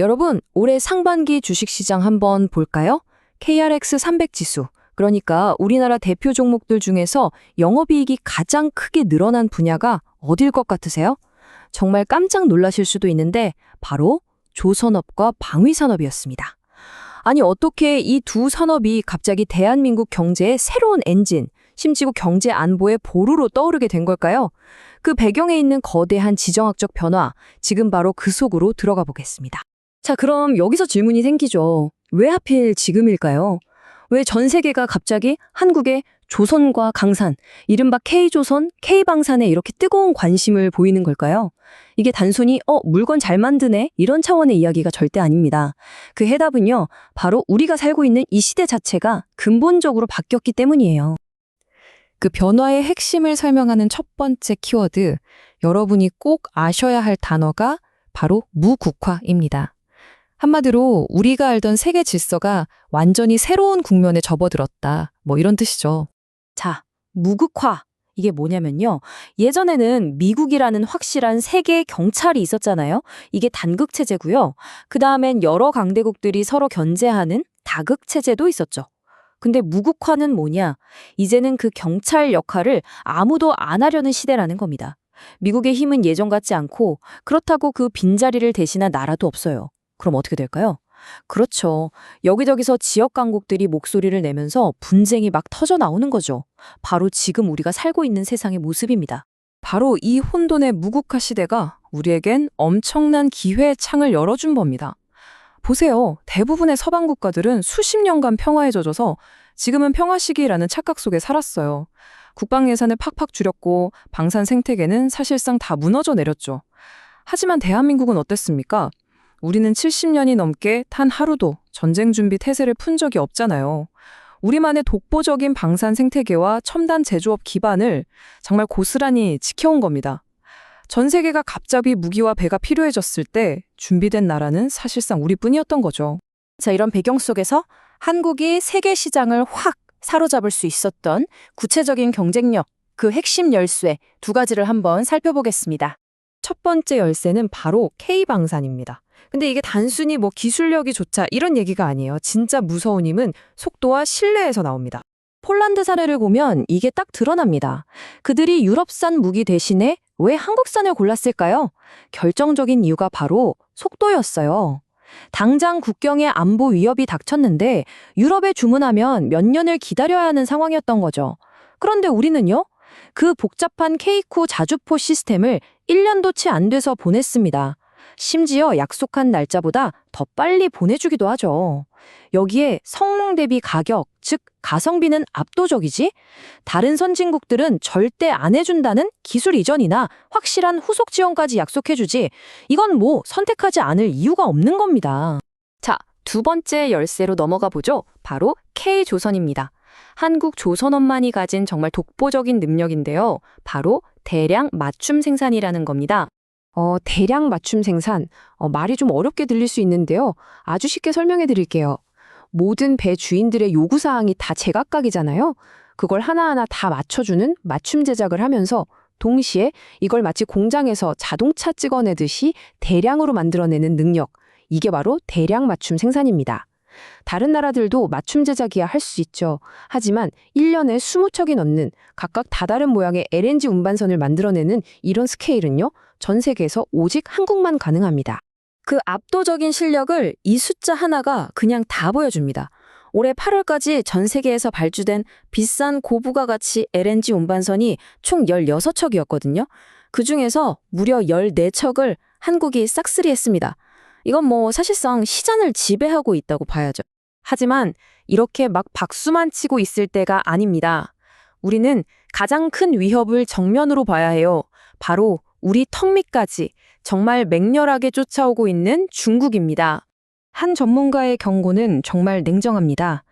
여러분, 올해 상반기 주식시장 한번 볼까요? KRX 300 지수. 그러니까 우리나라 대표 종목들 중에서 영업이익이 가장 크게 늘어난 분야가 어딜 것 같으세요? 정말 깜짝 놀라실 수도 있는데 바로 조선업과 방위산업이었습니다. 아니 어떻게 이 두 산업이 갑자기 대한민국 경제의 새로운 엔진, 심지어 경제 안보의 보루로 떠오르게 된 걸까요? 그 배경에 있는 거대한 지정학적 변화, 지금 바로 그 속으로 들어가 보겠습니다. 자, 그럼 여기서 질문이 생기죠. 왜 하필 지금일까요? 왜 전 세계가 갑자기 한국의 조선과 강산, 이른바 K조선, K방산에 이렇게 뜨거운 관심을 보이는 걸까요? 이게 단순히 어 물건 잘 만드네 이런 차원의 이야기가 절대 아닙니다. 그 해답은요. 바로 우리가 살고 있는 이 시대 자체가 근본적으로 바뀌었기 때문이에요. 그 변화의 핵심을 설명하는 첫 번째 키워드, 여러분이 꼭 아셔야 할 단어가 바로 무국화입니다. 한마디로 우리가 알던 세계 질서가 완전히 새로운 국면에 접어들었다. 뭐 이런 뜻이죠. 자, 무국화. 이게 뭐냐면요. 예전에는 미국이라는 확실한 세계 경찰이 있었잖아요. 이게 단극 체제고요. 그 다음엔 여러 강대국들이 서로 견제하는 다극 체제도 있었죠. 근데 무국화는 뭐냐? 이제는 그 경찰 역할을 아무도 안 하려는 시대라는 겁니다. 미국의 힘은 예전 같지 않고 그렇다고 그 빈자리를 대신한 나라도 없어요. 그럼 어떻게 될까요? 그렇죠. 여기저기서 지역 강국들이 목소리를 내면서 분쟁이 막 터져 나오는 거죠. 바로 지금 우리가 살고 있는 세상의 모습입니다. 바로 이 혼돈의 무국화 시대가 우리에겐 엄청난 기회의 창을 열어준 겁니다. 보세요. 대부분의 서방 국가들은 수십 년간 평화에 젖어서 지금은 평화 시기라는 착각 속에 살았어요. 국방 예산을 팍팍 줄였고 방산 생태계는 사실상 다 무너져 내렸죠. 하지만 대한민국은 어땠습니까? 우리는 70년이 넘게 단 하루도 전쟁 준비 태세를 푼 적이 없잖아요. 우리만의 독보적인 방산 생태계와 첨단 제조업 기반을 정말 고스란히 지켜온 겁니다. 전 세계가 갑자기 무기와 배가 필요해졌을 때 준비된 나라는 사실상 우리뿐이었던 거죠. 자, 이런 배경 속에서 한국이 세계 시장을 확 사로잡을 수 있었던 구체적인 경쟁력, 그 핵심 열쇠 두 가지를 한번 살펴보겠습니다. 첫 번째 열쇠는 바로 K방산입니다. 근데 이게 단순히 뭐 기술력이 좋자 이런 얘기가 아니에요. 진짜 무서운 힘은 속도와 신뢰에서 나옵니다. 폴란드 사례를 보면 이게 딱 드러납니다. 그들이 유럽산 무기 대신에 왜 한국산을 골랐을까요? 결정적인 이유가 바로 속도였어요. 당장 국경에 안보 위협이 닥쳤는데 유럽에 주문하면 몇 년을 기다려야 하는 상황이었던 거죠. 그런데 우리는요? 그 복잡한 케이쿠 자주포 시스템을 1년도 채 안 돼서 보냈습니다. 심지어 약속한 날짜보다 더 빨리 보내주기도 하죠. 여기에 성능 대비 가격, 즉 가성비는 압도적이지 다른 선진국들은 절대 안 해준다는 기술 이전이나 확실한 후속 지원까지 약속해주지 이건 뭐 선택하지 않을 이유가 없는 겁니다. 자, 두 번째 열쇠로 넘어가 보죠. 바로 K조선입니다. 한국 조선업만이 가진 정말 독보적인 능력인데요. 바로 대량 맞춤 생산이라는 겁니다. 어, 대량 맞춤 생산. 어, 말이 좀 어렵게 들릴 수 있는데요. 아주 쉽게 설명해 드릴게요. 모든 배 주인들의 요구사항이 다 제각각이잖아요. 그걸 하나하나 다 맞춰주는 맞춤 제작을 하면서 동시에 이걸 마치 공장에서 자동차 찍어내듯이 대량으로 만들어내는 능력. 이게 바로 대량 맞춤 생산입니다. 다른 나라들도 맞춤 제작이야 할 수 있죠. 하지만 1년에 20척이 넘는 각각 다다른 모양의 LNG 운반선을 만들어내는 이런 스케일은요. 전 세계에서 오직 한국만 가능합니다. 그 압도적인 실력을 이 숫자 하나가 그냥 다 보여줍니다. 올해 8월까지 전 세계에서 발주된 비싼 고부가 가치 LNG 운반선이 총 16척이었거든요. 그 중에서 무려 14척을 한국이 싹쓸이했습니다. 이건 뭐 사실상 시장을 지배하고 있다고 봐야죠. 하지만 이렇게 막 박수만 치고 있을 때가 아닙니다. 우리는 가장 큰 위협을 정면으로 봐야 해요. 바로 우리 턱 밑까지 정말 맹렬하게 쫓아오고 있는 중국입니다. 한 전문가의 경고는 정말 냉정합니다.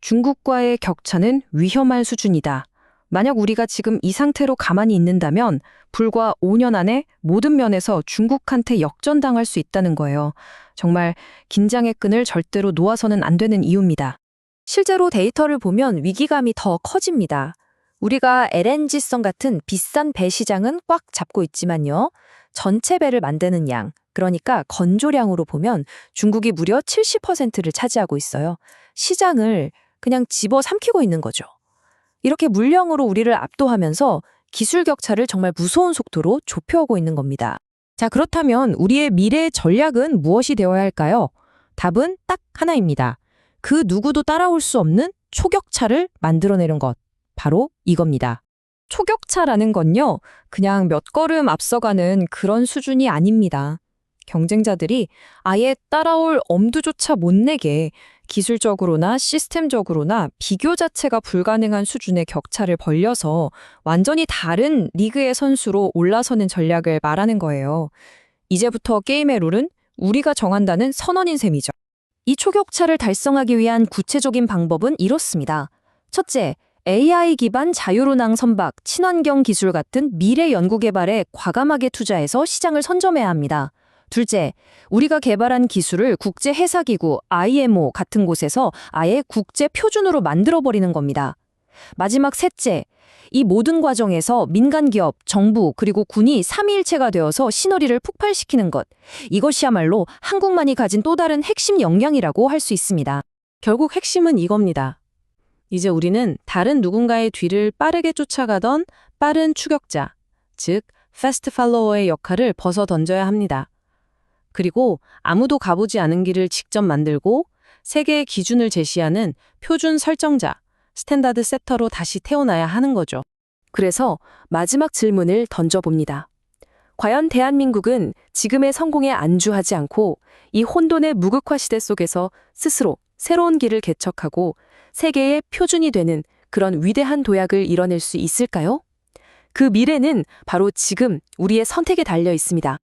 중국과의 격차는 위험할 수준이다. 만약 우리가 지금 이 상태로 가만히 있는다면 불과 5년 안에 모든 면에서 중국한테 역전당할 수 있다는 거예요. 정말 긴장의 끈을 절대로 놓아서는 안 되는 이유입니다. 실제로 데이터를 보면 위기감이 더 커집니다. 우리가 LNG성 같은 비싼 배 시장은 꽉 잡고 있지만요. 전체 배를 만드는 양, 그러니까 건조량으로 보면 중국이 무려 70%를 차지하고 있어요. 시장을 그냥 집어 삼키고 있는 거죠. 이렇게 물량으로 우리를 압도하면서 기술 격차를 정말 무서운 속도로 좁혀오고 있는 겁니다. 자, 그렇다면 우리의 미래 전략은 무엇이 되어야 할까요? 답은 딱 하나입니다. 그 누구도 따라올 수 없는 초격차를 만들어내는 것. 바로 이겁니다. 초격차라는 건요, 그냥 몇 걸음 앞서가는 그런 수준이 아닙니다. 경쟁자들이 아예 따라올 엄두조차 못 내게 기술적으로나 시스템적으로나 비교 자체가 불가능한 수준의 격차를 벌려서 완전히 다른 리그의 선수로 올라서는 전략을 말하는 거예요. 이제부터 게임의 룰은 우리가 정한다는 선언인 셈이죠. 이 초격차를 달성하기 위한 구체적인 방법은 이렇습니다. 첫째, AI 기반 자유로낭 선박, 친환경 기술 같은 미래 연구 개발에 과감하게 투자해서 시장을 선점해야 합니다. 둘째, 우리가 개발한 기술을 국제 회사기구 IMO 같은 곳에서 아예 국제 표준으로 만들어 버리는 겁니다. 마지막 셋째, 이 모든 과정에서 민간 기업, 정부, 그리고 군이 삼위일체가 되어서 시너리를 폭발시키는 것. 이것이야말로 한국만이 가진 또 다른 핵심 역량이라고 할 수 있습니다. 결국 핵심은 이겁니다. 이제 우리는 다른 누군가의 뒤를 빠르게 쫓아가던 빠른 추격자, 즉 패스트 팔로워의 역할을 벗어 던져야 합니다. 그리고 아무도 가보지 않은 길을 직접 만들고 세계의 기준을 제시하는 표준 설정자, 스탠다드 세터로 다시 태어나야 하는 거죠. 그래서 마지막 질문을 던져봅니다. 과연 대한민국은 지금의 성공에 안주하지 않고 이 혼돈의 무극화 시대 속에서 스스로 새로운 길을 개척하고 세계의 표준이 되는 그런 위대한 도약을 이뤄낼 수 있을까요? 그 미래는 바로 지금 우리의 선택에 달려 있습니다.